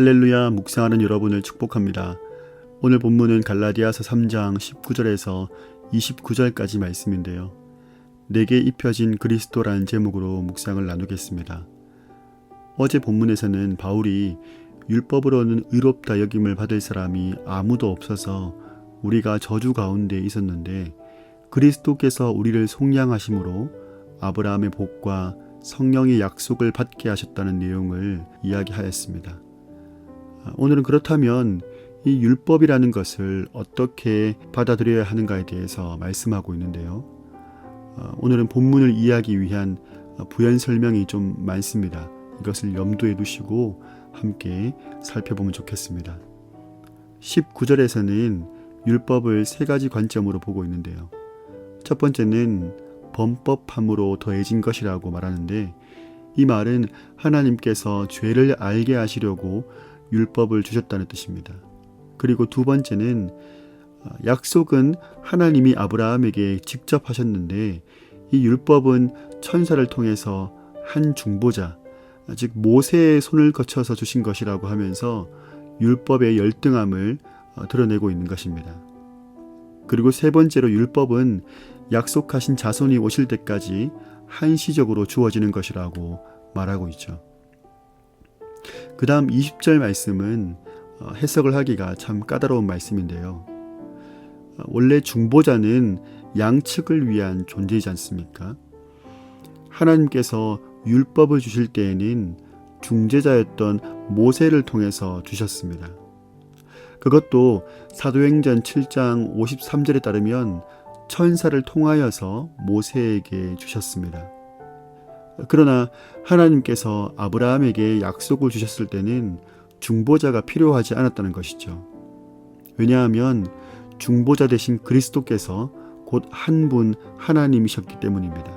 할렐루야 묵상하는 여러분을 축복합니다. 오늘 본문은 갈라디아서 3장 19절에서 29절까지 말씀인데요. 내게 입혀진 그리스도라는 제목으로 묵상을 나누겠습니다. 어제 본문에서는 바울이 율법으로는 의롭다 여김을 받을 사람이 아무도 없어서 우리가 저주 가운데 있었는데 그리스도께서 우리를 속량하심으로 아브라함의 복과 성령의 약속을 받게 하셨다는 내용을 이야기하였습니다. 오늘은 그렇다면 이 율법이라는 것을 어떻게 받아들여야 하는가에 대해서 말씀하고 있는데요. 오늘은 본문을 이해하기 위한 부연 설명이 좀 많습니다. 이것을 염두에 두시고 함께 살펴보면 좋겠습니다. 19절에서는 율법을 세 가지 관점으로 보고 있는데요. 첫 번째는 범법함으로 더해진 것이라고 말하는데 이 말은 하나님께서 죄를 알게 하시려고 율법을 주셨다는 뜻입니다. 그리고 두 번째는 약속은 하나님이 아브라함에게 직접 하셨는데 이 율법은 천사를 통해서 한 중보자, 즉 모세의 손을 거쳐서 주신 것이라고 하면서 율법의 열등함을 드러내고 있는 것입니다. 그리고 세 번째로 율법은 약속하신 자손이 오실 때까지 한시적으로 주어지는 것이라고 말하고 있죠. 그 다음 20절 말씀은 해석을 하기가 참 까다로운 말씀인데요. 원래 중보자는 양측을 위한 존재이지 않습니까? 하나님께서 율법을 주실 때에는 중재자였던 모세를 통해서 주셨습니다. 그것도 사도행전 7장 53절에 따르면 천사를 통하여서 모세에게 주셨습니다. 그러나 하나님께서 아브라함에게 약속을 주셨을 때는 중보자가 필요하지 않았다는 것이죠. 왜냐하면 중보자 대신 그리스도께서 곧 한 분 하나님이셨기 때문입니다.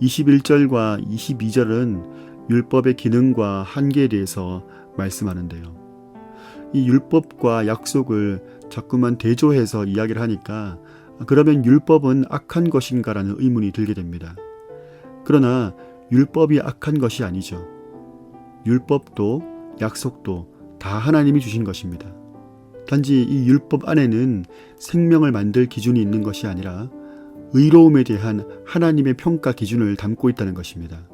21절과 22절은 율법의 기능과 한계에 대해서 말씀하는데요. 이 율법과 약속을 자꾸만 대조해서 이야기를 하니까 그러면 율법은 악한 것인가라는 의문이 들게 됩니다. 그러나 율법이 악한 것이 아니죠. 율법도 약속도 다 하나님이 주신 것입니다. 단지 이 율법 안에는 생명을 만들 기준이 있는 것이 아니라 의로움에 대한 하나님의 평가 기준을 담고 있다는 것입니다.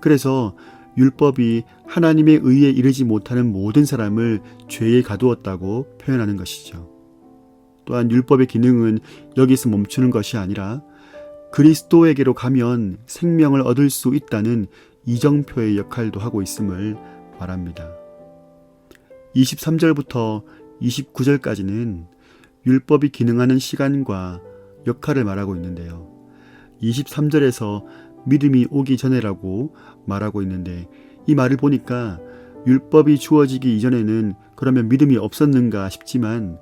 그래서 율법이 하나님의 의에 이르지 못하는 모든 사람을 죄에 가두었다고 표현하는 것이죠. 또한 율법의 기능은 여기서 멈추는 것이 아니라 그리스도에게로 가면 생명을 얻을 수 있다는 이정표의 역할도 하고 있음을 말합니다. 23절부터 29절까지는 율법이 기능하는 시간과 역할을 말하고 있는데요. 23절에서 믿음이 오기 전에라고 말하고 있는데 이 말을 보니까 율법이 주어지기 이전에는 그러면 믿음이 없었는가 싶지만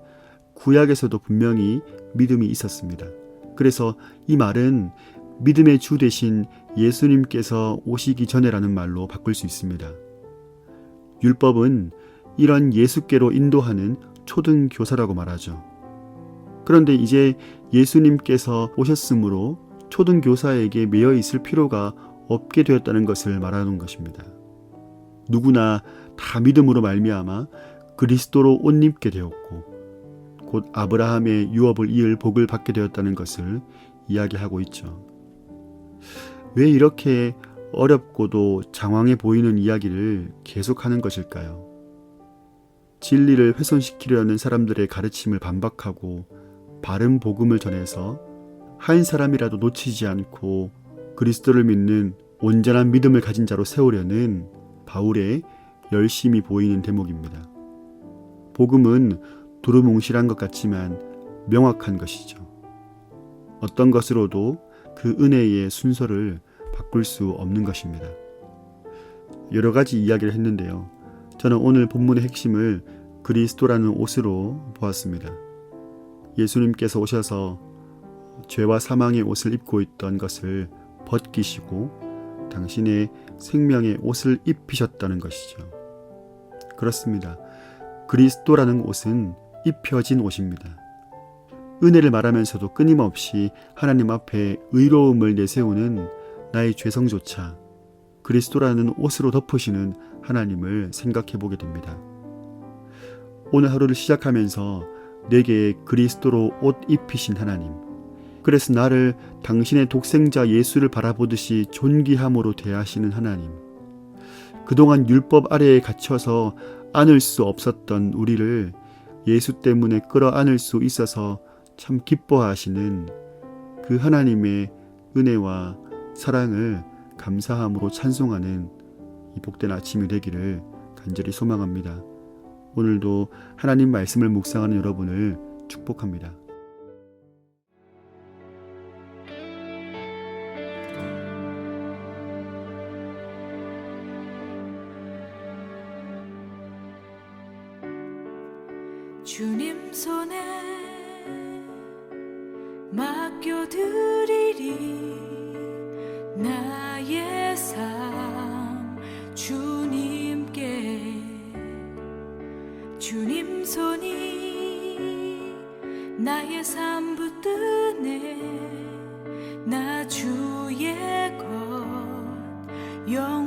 구약에서도 분명히 믿음이 있었습니다. 그래서 이 말은 믿음의 주 대신 예수님께서 오시기 전에라는 말로 바꿀 수 있습니다. 율법은 이런 예수께로 인도하는 초등 교사라고 말하죠. 그런데 이제 예수님께서 오셨으므로 초등 교사에게 매여 있을 필요가 없게 되었다는 것을 말하는 것입니다. 누구나 다 믿음으로 말미암아 그리스도로 옷 입게 되었고 곧 아브라함의 유업을 이을 복을 받게 되었다는 것을 이야기하고 있죠. 왜 이렇게 어렵고도 장황해 보이는 이야기를 계속하는 것일까요? 진리를 훼손시키려는 사람들의 가르침을 반박하고 바른 복음을 전해서 한 사람이라도 놓치지 않고 그리스도를 믿는 온전한 믿음을 가진 자로 세우려는 바울의 열심히 보이는 대목입니다. 복음은 두루뭉실한 것 같지만 명확한 것이죠. 어떤 것으로도 그 은혜의 순서를 바꿀 수 없는 것입니다. 여러 가지 이야기를 했는데요. 저는 오늘 본문의 핵심을 그리스도라는 옷으로 보았습니다. 예수님께서 오셔서 죄와 사망의 옷을 입고 있던 것을 벗기시고 당신의 생명의 옷을 입히셨다는 것이죠. 그렇습니다. 그리스도라는 옷은 입혀진 옷입니다. 은혜를 말하면서도 끊임없이 하나님 앞에 의로움을 내세우는 나의 죄성조차 그리스도라는 옷으로 덮으시는 하나님을 생각해 보게 됩니다. 오늘 하루를 시작하면서 내게 그리스도로 옷 입히신 하나님. 그래서 나를 당신의 독생자 예수를 바라보듯이 존귀함으로 대하시는 하나님. 그동안 율법 아래에 갇혀서 안을 수 없었던 우리를 예수 때문에 끌어안을 수 있어서 참 기뻐하시는 그 하나님의 은혜와 사랑을 감사함으로 찬송하는 이 복된 아침이 되기를 간절히 소망합니다. 오늘도 하나님 말씀을 묵상하는 여러분을 축복합니다. 주님 손에 맡겨드리리 나의 삶 주님께 주님 손이 나의 삶 붙드네 나 주의 것 영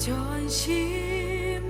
전심으로